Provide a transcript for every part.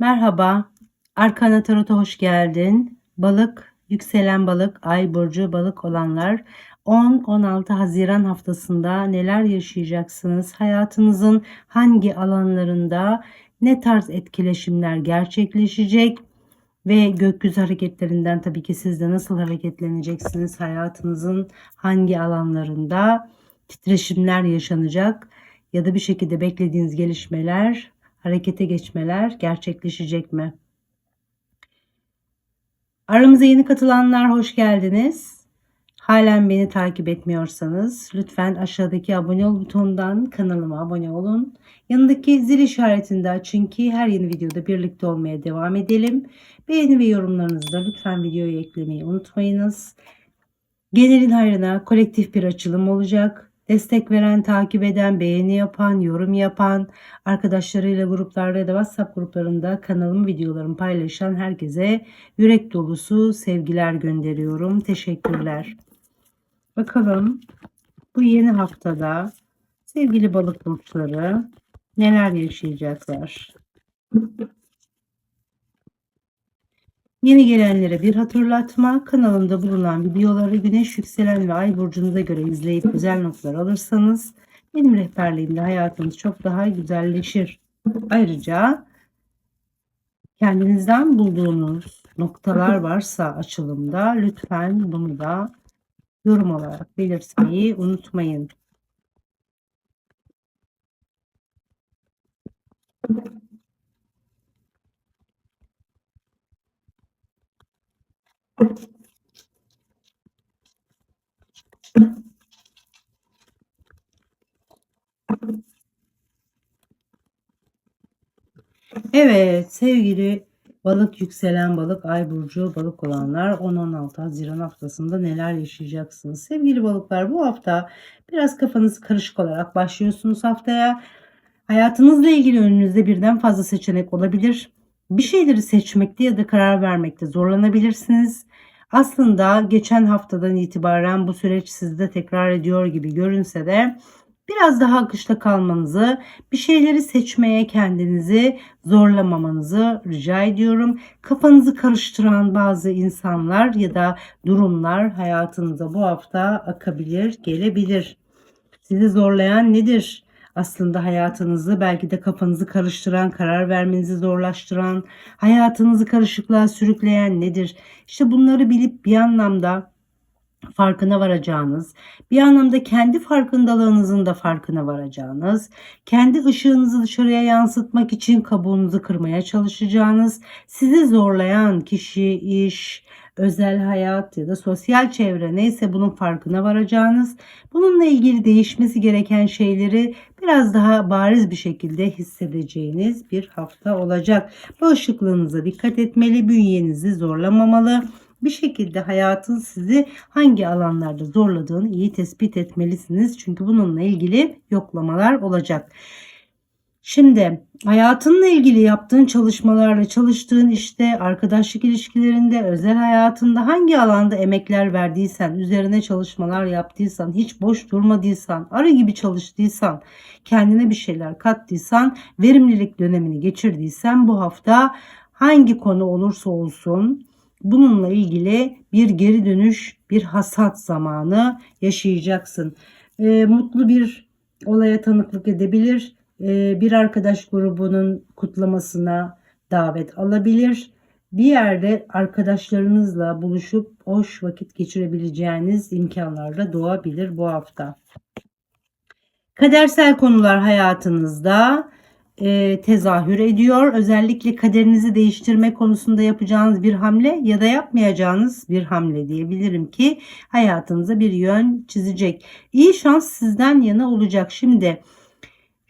Merhaba, Arkana Tarot'a hoş geldin. Balık, yükselen balık, ay burcu balık olanlar 10-16 Haziran haftasında neler yaşayacaksınız? Hayatınızın hangi alanlarında ne tarz etkileşimler gerçekleşecek? Ve gökyüzü hareketlerinden tabii ki siz de nasıl hareketleneceksiniz? Hayatınızın hangi alanlarında titreşimler yaşanacak? Ya da bir şekilde beklediğiniz gelişmeler harekete geçmeler gerçekleşecek mi? Aramıza yeni katılanlar hoş geldiniz. Halen beni takip etmiyorsanız lütfen aşağıdaki abone ol butonundan kanalıma abone olun. Yanındaki zil işaretini de açın ki her yeni videoda birlikte olmaya devam edelim. Beğeni ve yorumlarınızı da lütfen videoya eklemeyi unutmayınız. Genelin hayrına kolektif bir açılım olacak. Destek veren, takip eden, beğeni yapan, yorum yapan, arkadaşlarıyla gruplarda ya da WhatsApp gruplarında kanalımı, videolarımı paylaşan herkese yürek dolusu sevgiler gönderiyorum. Teşekkürler. Bakalım bu yeni haftada sevgili balık burçları neler yaşayacaklar? Yeni gelenlere bir hatırlatma. Kanalımda bulunan videoları güneş yükselen ve ay burcunuza göre izleyip güzel notlar alırsanız benim rehberliğimde hayatınız çok daha güzelleşir. Ayrıca kendinizden bulduğunuz noktalar varsa açılımda lütfen bunu da yorum olarak belirtmeyi unutmayın. Evet sevgili balık yükselen balık ay burcu balık olanlar 10-16 Haziran haftasında neler yaşayacaksınız? Sevgili balıklar bu hafta biraz kafanız karışık olarak başlıyorsunuz haftaya. Hayatınızla ilgili önünüzde birden fazla seçenek olabilir. Bir şeyleri seçmekte ya da karar vermekte zorlanabilirsiniz. Aslında geçen haftadan itibaren bu süreç sizde tekrar ediyor gibi görünse de biraz daha akışta kalmanızı, bir şeyleri seçmeye kendinizi zorlamamanızı rica ediyorum. Kafanızı karıştıran bazı insanlar ya da durumlar hayatınıza bu hafta akabilir, gelebilir. Sizi zorlayan nedir? Aslında hayatınızı belki de kafanızı karıştıran, karar vermenizi zorlaştıran, hayatınızı karışıklığa sürükleyen nedir? İşte bunları bilip bir anlamda farkına varacağınız, bir anlamda kendi farkındalığınızın da farkına varacağınız, kendi ışığınızı dışarıya yansıtmak için kabuğunuzu kırmaya çalışacağınız, sizi zorlayan kişi, iş, özel hayat ya da sosyal çevre neyse bunun farkına varacağınız, bununla ilgili değişmesi gereken şeyleri biraz daha bariz bir şekilde hissedeceğiniz bir hafta olacak. Bağışıklığınıza dikkat etmeli, bünyenizi zorlamamalı. Bir şekilde hayatın sizi hangi alanlarda zorladığını iyi tespit etmelisiniz. Çünkü bununla ilgili yoklamalar olacak. Şimdi hayatınla ilgili yaptığın çalışmalarla, çalıştığın işte, arkadaşlık ilişkilerinde, özel hayatında hangi alanda emekler verdiysen, üzerine çalışmalar yaptıysan, hiç boş durmadıysan, arı gibi çalıştıysan, kendine bir şeyler kattıysan, verimlilik dönemini geçirdiysen bu hafta hangi konu olursa olsun bununla ilgili bir geri dönüş, bir hasat zamanı yaşayacaksın. Ee, mutlu bir olaya tanıklık edebilir ee, bir arkadaş grubunun kutlamasına davet alabilir. Bir yerde arkadaşlarınızla buluşup hoş vakit geçirebileceğiniz imkanlarla doğabilir bu hafta. Kadersel konular hayatınızda e, tezahür ediyor. Özellikle kaderinizi değiştirme konusunda yapacağınız bir hamle ya da yapmayacağınız bir hamle diyebilirim ki hayatınıza bir yön çizecek. İyi şans sizden yana olacak. Şimdi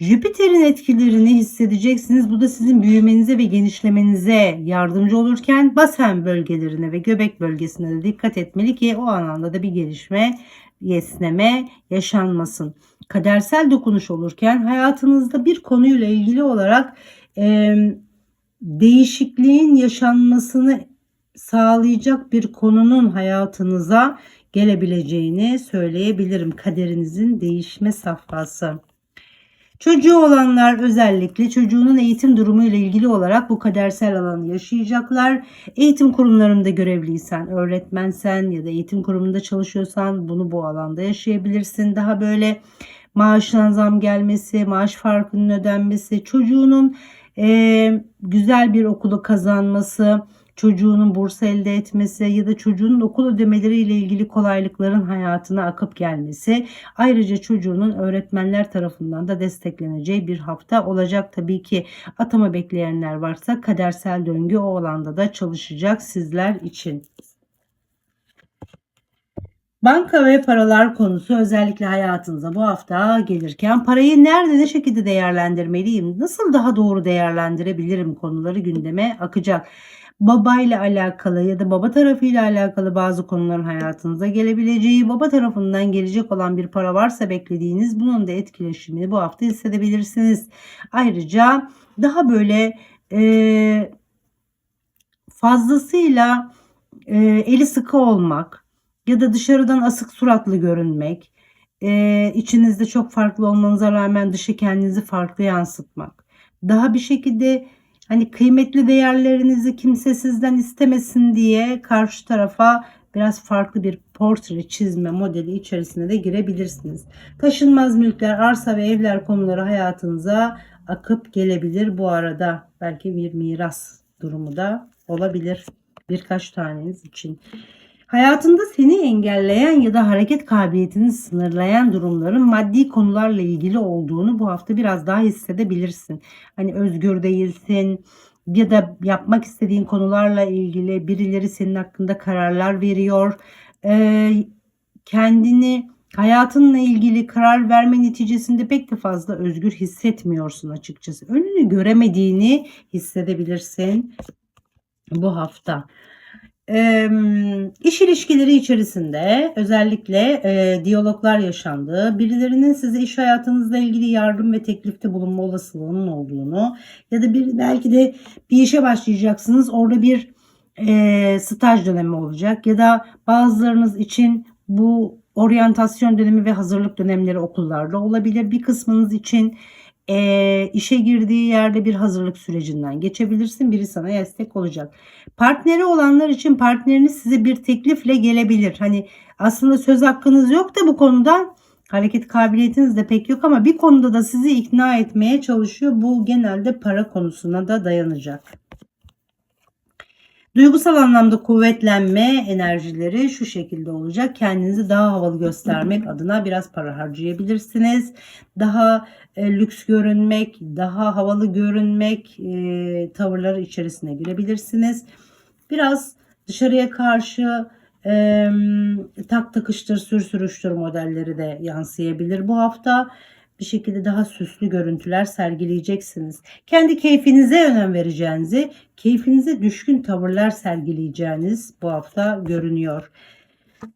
Jüpiter'in etkilerini hissedeceksiniz. Bu da sizin büyümenize ve genişlemenize yardımcı olurken basen bölgelerine ve göbek bölgesine de dikkat etmeli ki o anlamda da bir gelişme, esneme yaşanmasın. Kadersel dokunuş olurken hayatınızda bir konuyla ilgili olarak e, değişikliğin yaşanmasını sağlayacak bir konunun hayatınıza gelebileceğini söyleyebilirim. Kaderinizin değişme safhası. Çocuğu olanlar özellikle çocuğunun eğitim durumuyla ilgili olarak bu kadersel alanı yaşayacaklar. Eğitim kurumlarında görevliysen, öğretmensen ya da eğitim kurumunda çalışıyorsan bunu bu alanda yaşayabilirsin. Daha böyle maaşına zam gelmesi, maaş farkının ödenmesi, çocuğunun eee, güzel bir okulu kazanması, çocuğunun burs elde etmesi ya da çocuğunun okul ödemeleri ile ilgili kolaylıkların hayatına akıp gelmesi, ayrıca çocuğunun öğretmenler tarafından da destekleneceği bir hafta olacak. Tabii ki atama bekleyenler varsa kadersel döngü o alanda da çalışacak sizler için. Banka ve paralar konusu özellikle hayatınıza bu hafta gelirken parayı nerede ne şekilde değerlendirmeliyim, nasıl daha doğru değerlendirebilirim konuları gündeme akacak. Babayla alakalı ya da baba tarafıyla alakalı bazı konuların hayatınıza gelebileceği, baba tarafından gelecek olan bir para varsa beklediğiniz bunun da etkileşimini bu hafta hissedebilirsiniz. Ayrıca daha böyle e, fazlasıyla e, eli sıkı olmak ya da dışarıdan asık suratlı görünmek, e, içinizde çok farklı olmanıza rağmen dışı kendinizi farklı yansıtmak, daha bir şekilde hani kıymetli değerlerinizi kimse sizden istemesin diye karşı tarafa biraz farklı bir portre çizme modeli içerisine de girebilirsiniz. Taşınmaz mülkler, arsa ve evler konuları hayatınıza akıp gelebilir bu arada. Belki bir miras durumu da olabilir birkaç taneniz için. Hayatında seni engelleyen ya da hareket kabiliyetini sınırlayan durumların maddi konularla ilgili olduğunu bu hafta biraz daha hissedebilirsin. Hani özgür değilsin ya da yapmak istediğin konularla ilgili birileri senin hakkında kararlar veriyor. Ee, kendini hayatınla ilgili karar verme neticesinde pek de fazla özgür hissetmiyorsun açıkçası. Önünü göremediğini hissedebilirsin bu hafta. Ee, iş ilişkileri içerisinde özellikle e, diyaloglar yaşandığı, birilerinin size iş hayatınızla ilgili yardım ve teklifte bulunma olasılığının olduğunu ya da bir belki de bir işe başlayacaksınız. Orada bir e, staj dönemi olacak ya da bazılarınız için bu oryantasyon dönemi ve hazırlık dönemleri okullarda olabilir. Bir kısmınız için e, işe girdiği yerde bir hazırlık sürecinden geçebilirsin. Biri sana destek olacak. Partneri olanlar için partneriniz size bir teklifle gelebilir. Hani aslında söz hakkınız yok da bu konuda hareket kabiliyetiniz de pek yok ama bir konuda da sizi ikna etmeye çalışıyor. Bu genelde para konusuna da dayanacak. Duygusal anlamda kuvvetlenme enerjileri şu şekilde olacak. Kendinizi daha havalı göstermek adına biraz para harcayabilirsiniz. Daha e, lüks görünmek, daha havalı görünmek e, tavırları içerisine girebilirsiniz. Biraz dışarıya karşı e, tak takıştır, sür sürüştür modelleri de yansıyabilir bu hafta bir şekilde daha süslü görüntüler sergileyeceksiniz. Kendi keyfinize önem vereceğinizi, keyfinize düşkün tavırlar sergileyeceğiniz bu hafta görünüyor.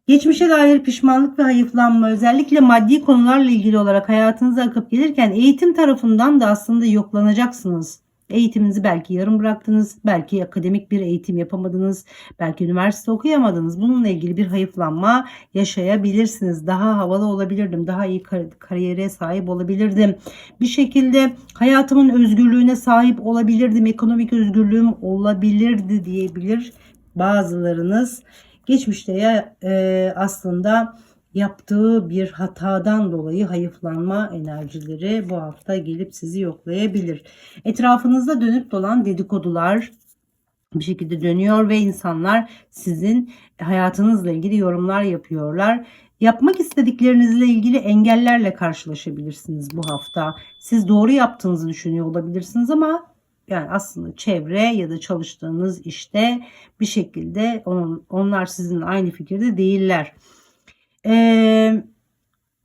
Geçmişe dair pişmanlık ve hayıflanma özellikle maddi konularla ilgili olarak hayatınıza akıp gelirken eğitim tarafından da aslında yoklanacaksınız. Eğitiminizi belki yarım bıraktınız, belki akademik bir eğitim yapamadınız, belki üniversite okuyamadınız. Bununla ilgili bir hayıflanma yaşayabilirsiniz. Daha havalı olabilirdim, daha iyi kar- kariyere sahip olabilirdim. Bir şekilde hayatımın özgürlüğüne sahip olabilirdim, ekonomik özgürlüğüm olabilirdi diyebilir bazılarınız. Geçmişte ya e, aslında yaptığı bir hatadan dolayı hayıflanma enerjileri bu hafta gelip sizi yoklayabilir. Etrafınızda dönüp dolan dedikodular bir şekilde dönüyor ve insanlar sizin hayatınızla ilgili yorumlar yapıyorlar. Yapmak istediklerinizle ilgili engellerle karşılaşabilirsiniz bu hafta. Siz doğru yaptığınızı düşünüyor olabilirsiniz ama yani aslında çevre ya da çalıştığınız işte bir şekilde on, onlar sizinle aynı fikirde değiller. Ee,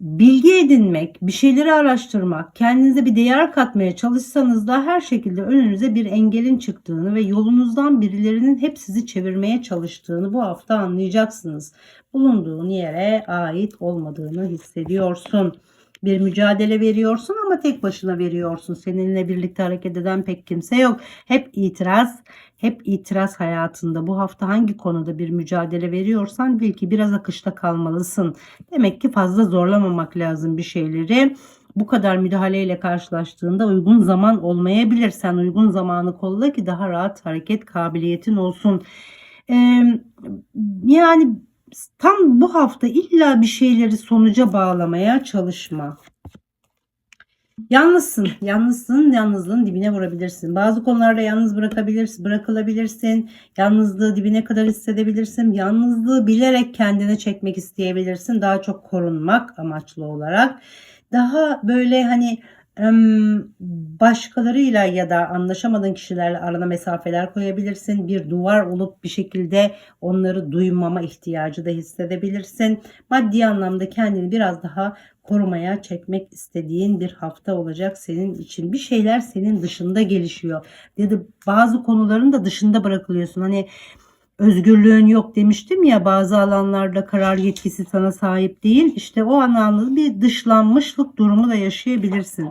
bilgi edinmek, bir şeyleri araştırmak, kendinize bir değer katmaya çalışsanız da her şekilde önünüze bir engelin çıktığını ve yolunuzdan birilerinin hep sizi çevirmeye çalıştığını bu hafta anlayacaksınız. Bulunduğun yere ait olmadığını hissediyorsun. Bir mücadele veriyorsun ama tek başına veriyorsun. Seninle birlikte hareket eden pek kimse yok. Hep itiraz, hep itiraz hayatında. Bu hafta hangi konuda bir mücadele veriyorsan bil ki biraz akışta kalmalısın. Demek ki fazla zorlamamak lazım bir şeyleri. bu kadar müdahaleyle karşılaştığında uygun zaman olmayabilir. Sen uygun zamanı kolla ki daha rahat hareket kabiliyetin olsun. Ee, yani tam bu hafta illa bir şeyleri sonuca bağlamaya çalışma. Yalnızsın, yalnızsın, yalnızlığın dibine vurabilirsin. Bazı konularda yalnız bırakabilirsin, bırakılabilirsin. Yalnızlığı dibine kadar hissedebilirsin. Yalnızlığı bilerek kendine çekmek isteyebilirsin. Daha çok korunmak amaçlı olarak. Daha böyle hani başkalarıyla ya da anlaşamadığın kişilerle arana mesafeler koyabilirsin. Bir duvar olup bir şekilde onları duymama ihtiyacı da hissedebilirsin. Maddi anlamda kendini biraz daha korumaya çekmek istediğin bir hafta olacak senin için. Bir şeyler senin dışında gelişiyor. Ya da bazı konuların da dışında bırakılıyorsun. Hani özgürlüğün yok demiştim ya bazı alanlarda karar yetkisi sana sahip değil. İşte o anlamda bir dışlanmışlık durumu da yaşayabilirsin.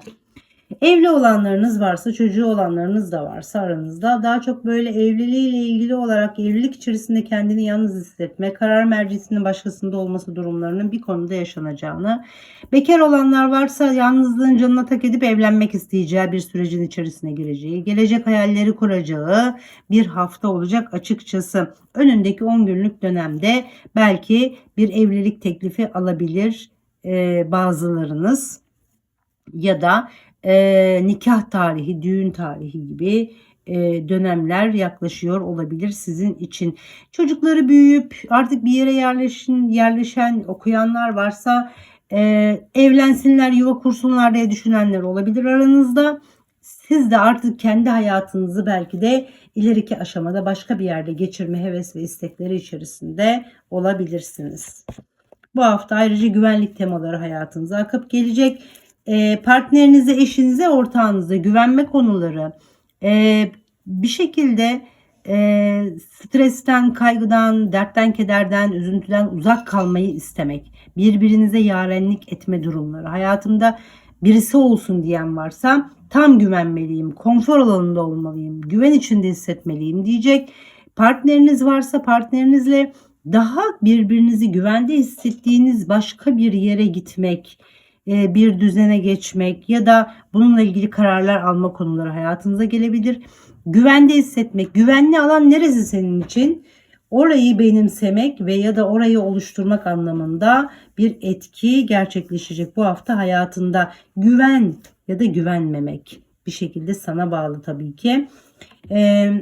Evli olanlarınız varsa, çocuğu olanlarınız da varsa aranızda daha çok böyle evliliğiyle ilgili olarak evlilik içerisinde kendini yalnız hissetme, karar mercisinin başkasında olması durumlarının bir konuda yaşanacağını, bekar olanlar varsa yalnızlığın canına tak edip evlenmek isteyeceği bir sürecin içerisine gireceği, gelecek hayalleri kuracağı bir hafta olacak açıkçası. Önündeki 10 günlük dönemde belki bir evlilik teklifi alabilir bazılarınız ya da e, nikah tarihi, düğün tarihi gibi dönemler yaklaşıyor olabilir sizin için. Çocukları büyüyüp artık bir yere yerleşin, yerleşen okuyanlar varsa e, evlensinler, yuva kursunlar diye düşünenler olabilir aranızda. Siz de artık kendi hayatınızı belki de ileriki aşamada başka bir yerde geçirme heves ve istekleri içerisinde olabilirsiniz. Bu hafta ayrıca güvenlik temaları hayatınıza akıp gelecek e, partnerinize, eşinize, ortağınıza güvenme konuları e, bir şekilde e, stresten, kaygıdan, dertten, kederden, üzüntüden uzak kalmayı istemek, birbirinize yarenlik etme durumları. Hayatımda birisi olsun diyen varsa tam güvenmeliyim, konfor alanında olmalıyım, güven içinde hissetmeliyim diyecek. Partneriniz varsa partnerinizle daha birbirinizi güvende hissettiğiniz başka bir yere gitmek, bir düzene geçmek ya da bununla ilgili kararlar alma konuları hayatınıza gelebilir. Güvende hissetmek, güvenli alan neresi senin için? Orayı benimsemek ve ya da orayı oluşturmak anlamında bir etki gerçekleşecek bu hafta hayatında. Güven ya da güvenmemek bir şekilde sana bağlı tabii ki. Ee,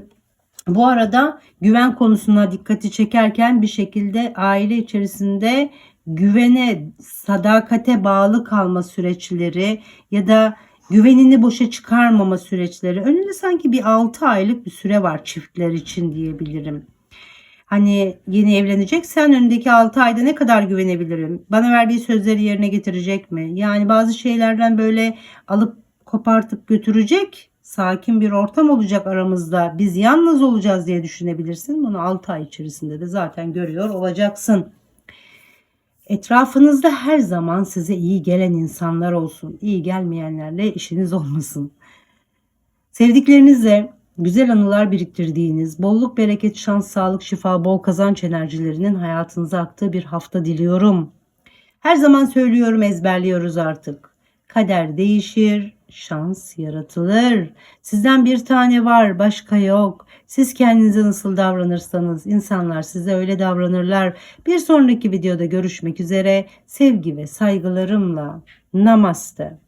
bu arada güven konusuna dikkati çekerken bir şekilde aile içerisinde güvene, sadakate bağlı kalma süreçleri ya da güvenini boşa çıkarmama süreçleri. Önünde sanki bir 6 aylık bir süre var çiftler için diyebilirim. Hani yeni evleneceksen önündeki 6 ayda ne kadar güvenebilirim? Bana verdiği sözleri yerine getirecek mi? Yani bazı şeylerden böyle alıp kopartıp götürecek sakin bir ortam olacak aramızda. Biz yalnız olacağız diye düşünebilirsin. Bunu 6 ay içerisinde de zaten görüyor olacaksın. Etrafınızda her zaman size iyi gelen insanlar olsun. İyi gelmeyenlerle işiniz olmasın. Sevdiklerinizle güzel anılar biriktirdiğiniz, bolluk, bereket, şans, sağlık, şifa, bol kazanç enerjilerinin hayatınıza aktığı bir hafta diliyorum. Her zaman söylüyorum, ezberliyoruz artık. Kader değişir, şans yaratılır. Sizden bir tane var, başka yok. Siz kendinize nasıl davranırsanız insanlar size öyle davranırlar. Bir sonraki videoda görüşmek üzere. Sevgi ve saygılarımla. Namaste.